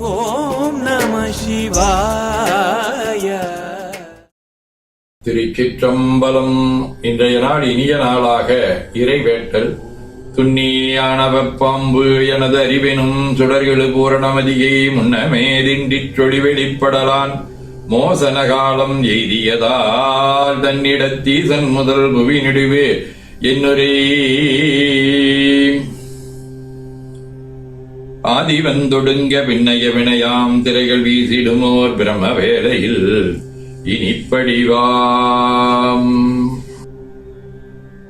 ஓம் நம சிவாய. திருச்சிற்றம்பலம் இன்றைய நாள் இனிய நாளாக இறைவேட்டல். துண்ணியான வெப்பாம்பு எனது அறிவினும் சுடர்களு பூரணமதியை முன்னமேதின்றிச் சொடி வெளிப்படலான். மோசன காலம் எய்தியதால் தன்னிடத்தீசன் முதல் புவி நடுவே என்னொரே. ஆதிவந்தொடுங்க பின்னைய வினையாம் திரைகள் வீசிடுமோர் பிரம்ம வேளையில். இனிப்படிவாம்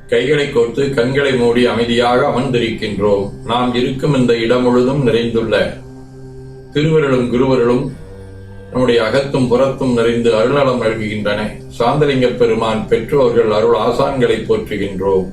கைகளை கோர்த்து கண்களை மூடி அமைதியாக அமர்ந்திருக்கின்றோம். நாம் இருக்கும் இந்த இடம் முழுதும் நிறைந்துள்ள திருவருளும் குருவருளும் நம்முடைய அகத்தும் புறத்தும் நிறைந்து அருளலம் நல்குகின்றன. சாந்தலிங்க பெருமான் பெற்றோர்கள் அருள் ஆசான்களை போற்றுகின்றோம்.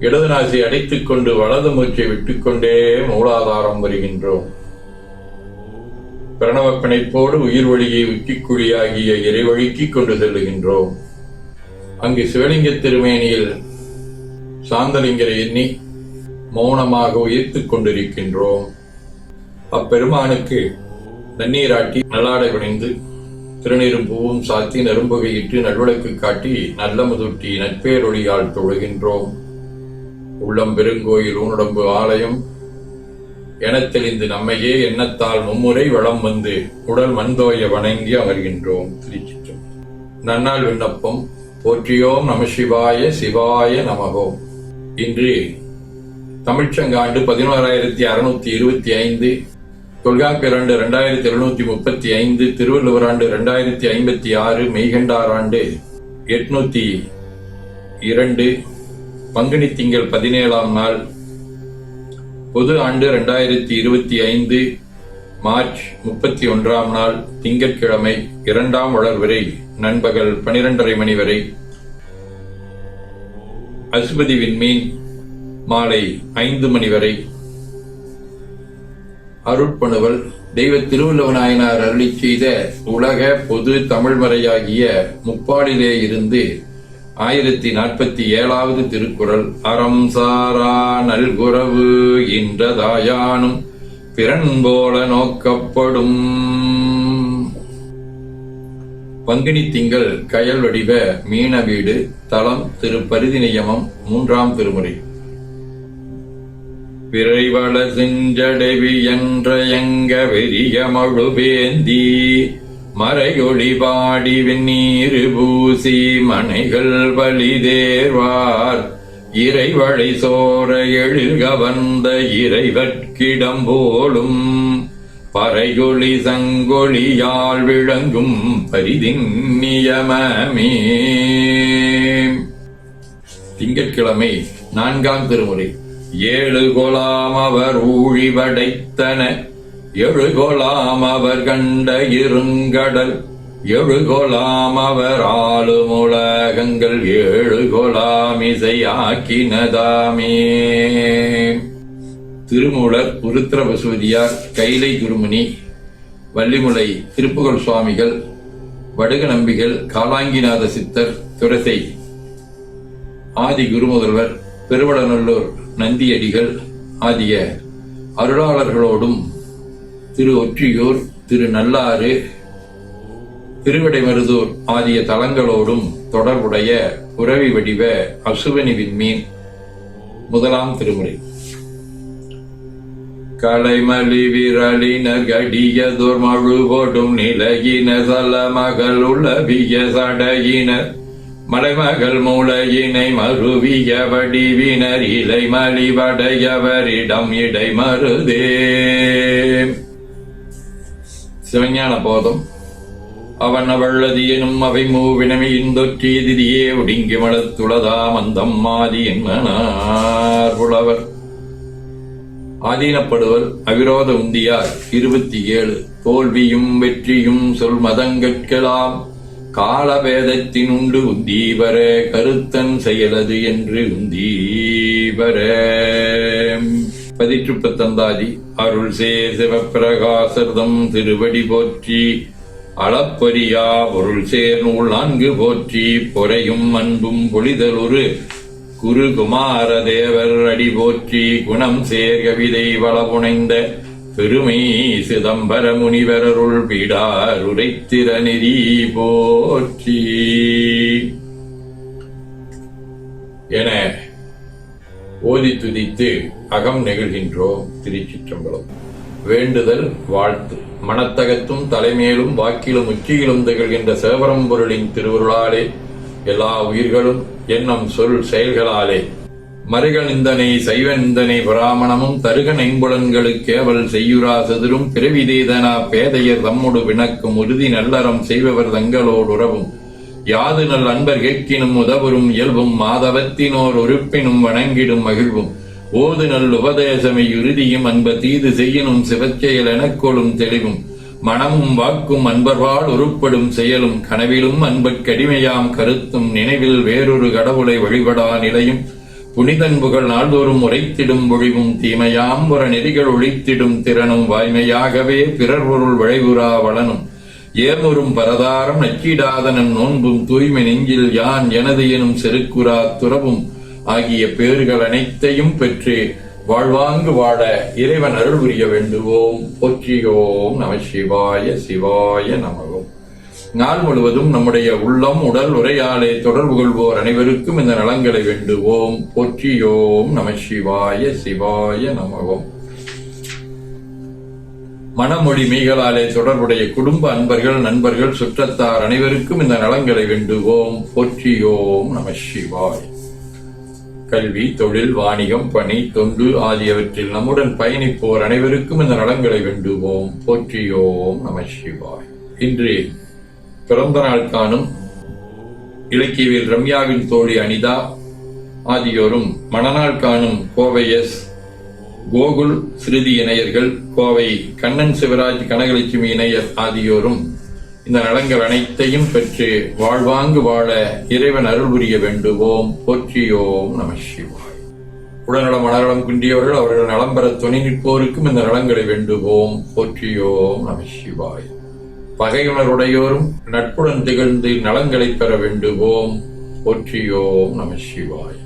இடது நாசி அடைத்துக் கொண்டு வலது மூச்சை விட்டுக்கொண்டே மூலாதாரம் வருகின்றோம். பிரணவ பிணைப்போடு உயிர் வழியை உச்சிக்குழியாகிய இறைவழிக்கு கொண்டு செல்லுகின்றோம். அங்கு சிவலிங்க திருமேனியில் சாந்தலிங்கரை எண்ணி மௌனமாக உயர்த்துக் கொண்டிருக்கின்றோம். அப்பெருமானுக்கு நன்னீராட்டி நல்லாடை பணிந்து திருநீரும் பூவும் சாத்தி நெரும்புகையிட்டு நல்விளக்கு காட்டி நல்ல முதுட்டி நட்பேரொழியால் தொழுகின்றோம். உள்ளம் பெருங்கோயில் ஊனடம்பு ஆலயம். எனத் தெளிந்து நம்மையே எண்ணத்தால் மும்முறை வளம் வந்து உடல் மண்தோய வணங்கி அமர்கின்றோம் திருச்சிற்றம் நன்னால் விண்ணப்பம் போற்றியோம் நம சிவாய சிவாய நமகோம் இன்று தமிழ்ச்சங்காண்டு பதினோராயிரத்தி அறுநூத்தி இருபத்தி ஐந்து தொல்காப்பியராண்டு ரெண்டாயிரத்தி எழுநூத்தி முப்பத்தி ஐந்து திருவள்ளுவர் ஆண்டு ரெண்டாயிரத்தி ஐம்பத்தி ஆறு மெய்கண்டார் ஆண்டு எட்நூத்தி இரண்டு பங்குனி திங்கள் பதினேழாம் நாள் பொது ஆண்டு ரெண்டாயிரத்தி இருபத்தி ஐந்து மார்ச் முப்பத்தி ஒன்றாம் நாள் திங்கட்கிழமை இரண்டாம் வளர்வரை நண்பகல் பனிரெண்டரை மணி வரை. அசுபதி விண்மீன் மாலை ஐந்து மணி வரை. அருட்பணுவல் தெய்வ திருவள்ளுவநாயனார் அருளி செய்த உலக பொது தமிழ்மறையாகிய முப்பாலிலே இருந்து ஆயிரத்தி நாற்பத்தி ஏழாவது திருக்குறள் அறம் சாரா நல்குறவு இன்றதாயானும் பிறன் போல நோக்கப்படும். பங்குனி திங்கள் கயல் வடிவ மீன வீடு தளம் திரு பரிதி நியமம் மூன்றாம் திருமுறை. விரைவள செஞ்சடைவி என்ற எங்க வெறிய மழுவேந்தி. மறையொளி பாடி வெந்நீரு பூசி மனைகள் பலிதேர்வார். இறைவழை சோர எழில் கவர்ந்த இறைவற்கிடம் போலும் பறையொளி சங்கொழியால் விளங்கும் பரிதின் நியமமே. திங்கட்கிழமை நான்காம் திருமுறை. ஏழு கொலாம் அவர் ஊழி எழுகொலாம் அவர் கண்ட இருங்கடல் எழுகொலாம் அவர் ஆளும் உலகங்கள் எழுகொலாம் இசையாக்கினதாமே. திருமூலர் உருத்திர வசூதியார் கைலை குருமணி வள்ளிமுலை திருப்புகழ் சுவாமிகள் வடுக நம்பிகள் காலாங்கிநாத சித்தர் துரசை ஆதி குருமுதல்வர் பெருவடநல்லூர் நந்தியடிகள் ஆகிய அருளாளர்களோடும் திரு ஒற்றியூர் திரு நல்லாறு திருவிடைமருதூர் ஆகிய தலங்களோடும் தொடர்புடைய உறவி வடிவ அசுவனி விண்மீன் முதலாம் திருமுறை. கலைமலி விரலின கடியதோர் மழுவோடும் நிலையினர் சல மகள் உளவிய சடையினர் மலைமகள் மூளையினை மருவிய வடிவினர் இலை மலிவடையவரிடம் இடை மருதே சிவஞான போதம் அவன் அவள்ளது எனும் அவை மூவினமையின் தொற்றியதிரியே ஒடுங்கி மலத்துளதாம் அந்தம் மாதி என்பனார் புலவர். ஆதீனப்படுவர் அவிரோத உந்தியார் இருபத்தி ஏழு தோல்வியும் வெற்றியும் சொல் மதங்கட்கலாம் காலபேதத்தின் உண்டு உந்தீபர கருத்தன் செயலது என்று உந்தீபரே பதிற்று தந்தாதி அருள் சேர் சிவப்பிரகாசர்தம் திருவடி போற்றி அளப்பரியா பொருள் சேர் நூல் நான்கு போற்றி பொறையும் அன்பும் பொழிதலுரு குரு குமார தேவர் அடி போற்றி குணம் சேர் கவிதை வளபுனைந்த பெருமை சிதம்பர முனிவரருள் பீடார் உரைத்திர நெறி போற்றி. என ஓதி துதித்து அகம் நெகிழ்கின்றோம் திருச்சிற்றம்பலம். வேண்டுதல் வாழ்த்து. மனத்தகத்தும் தலைமேலும் வாக்கிலும் உச்சியிலும் திகழ்கின்ற சேவரம்பொருளின் திருவருளாலே எல்லா உயிர்களும் எண்ணம் சொல் செயல்களாலே. மருக நிந்தனை சைவ நிந்தனை பிராமணமும் தருக நைம்புலன்களுக்கேவல் செய்யுரா செதிரும் பிறவிதேதனா பேதையர் தம்முடு வினக்கும் உறுதி நல்லறம் செய்பவர் தங்களோடு உறவும். யாது நல் அன்பர் கேட்கினும் உதவரும் இயல்பும் மாதவத்தினோர் உறுப்பினும் வணங்கிடும் மகிழ்வும். ஓது நல் உபதேசமை உறுதியும் அன்ப தீது செய்யினும் சிவச்செயல் எனக்கொளும் தெளிவும். மனமும் வாக்கும் அன்பர்வால் உருப்படும் செயலும் கனவிலும் அன்பற்கடிமையாம் கருத்தும் நினைவில் வேறொரு கடவுளை வழிபடா நிலையும். புனிதன் புகழ் நாள்தோறும் உரைத்திடும் ஒழிவும் தீமையாம் புற நெறிகள் ஒழித்திடும் திறனும் வாய்மையாகவே பிறர் பொருள் விளைவுறா வளனும். ஏமுறும் பரதாரம் நச்சிடாதனன் நோன்பும் தூய்மை நெஞ்சில் யான் எனது எனும் செருக்குரா துறவும் ஆகிய பேறுகள் அனைத்தையும் பெற்று வாழ்வாங்கு வாழ இறைவன் அருள் புரிய வேண்டுவோம். போற்றியோம் நம சிவாய சிவாய நமகம் நாள் முழுவதும் நம்முடைய உள்ளம் உடல் உரையாலே தொடர்பு கொள்வோர் அனைவருக்கும் இந்த நலங்களை வேண்டுவோம். போற்றியோம் நம சிவாய சிவாய நமகம் மனமொழி மீகளாலே தொடர்புடைய குடும்ப அன்பர்கள் நண்பர்கள் சுற்றத்தார் அனைவருக்கும் இந்த நலங்களை வேண்டுவோம். போற்றியோம் நம சிவாய். கல்வி தொழில் வாணிகம் பணி தொண்டு ஆகியவற்றில் நம்முடன் பயணிப்போர் அனைவருக்கும் இந்த நலங்களை வேண்டுவோம். போற்றியோம் நம சிவாய். இன்று பிறந்த நாள் காணும் இலக்கியவில் ரம்யாவின் தோழி அனிதா ஆகியோரும் மணநாள் காணும் கோவை எஸ் கோகுல் ஸ்ருதி இணையர்கள் கோவை கண்ணன் சிவராஜ் கனகலட்சுமி இணையர் ஆகியோரும் இந்த நலங்கள் அனைத்தையும் பெற்று வாழ்வாங்கு வாழ இறைவன் அருள் புரிய வேண்டுவோம். போற்றியோம் நம சிவாய். உடல்நலம் மனநலம் குன்றியவர்கள் அவர்கள் நலம் பெற துணை நிற்போருக்கும் இந்த நலங்களை வேண்டுவோம். போற்றியோம் நம சிவாய். பகையுணருடையோரும் நட்புடன் திகழ்ந்து நலங்களை பெற வேண்டுவோம். போற்றியோம் நம சிவாய்.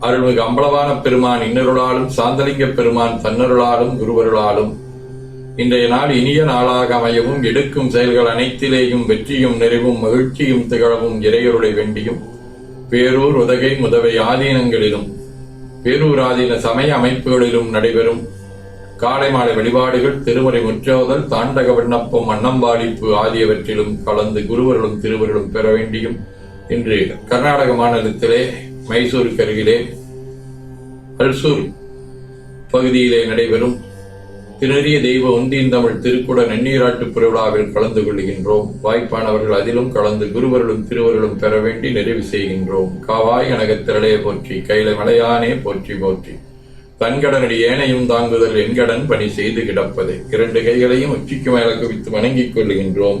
அருள்மிகு அம்பலவான பெருமான் இன்னருளாலும் சாந்தலிங்க பெருமான் தன்னருளாலும் குருவருளாலும் இன்றைய நாள் இனிய நாளாக அமையவும் எடுக்கும் செயல்கள் அனைத்திலேயும் வெற்றியும் நிறைவும் மகிழ்ச்சியும் திகழவும் இறையருளை வேண்டியும் பேரூர் உதகை முதவை ஆதீனங்களிலும் பேரூர் ஆதீன சமய அமைப்புகளிலும் நடைபெறும் காலை மாலை வழிபாடுகள் திருமுறை முற்றோதல் தாண்டக விண்ணப்பம் அன்னம்பாடிப்பு ஆகியவற்றிலும் கலந்து குருவர்களும் திருவர்களும் பெற வேண்டியும் இன்று கர்நாடக மாநிலத்திலே மைசூருக்கு அருகிலே அல்சூர் பகுதியிலே நடைபெறும் திணறிய தெய்வ உந்தியின் தமிழ் திருக்குட நன்னீராட்டு பெருவிழாவில் கலந்து கொள்கின்றோம். வாய்ப்பானவர்கள் அதிலும் கலந்து குருவர்களும் திருவர்களும் பெற வேண்டி நிறைவு செய்கின்றோம். காவாய் கனகத்திரளே போற்றி கையில மலையானே போற்றி போற்றி. தன்கடனடி ஏனையும் தாங்குதல் என்கடன் பணி செய்து கிடப்பது. இரண்டு கைகளையும் உச்சிக்கு மேல குவித்து வணங்கிக் கொள்கின்றோம்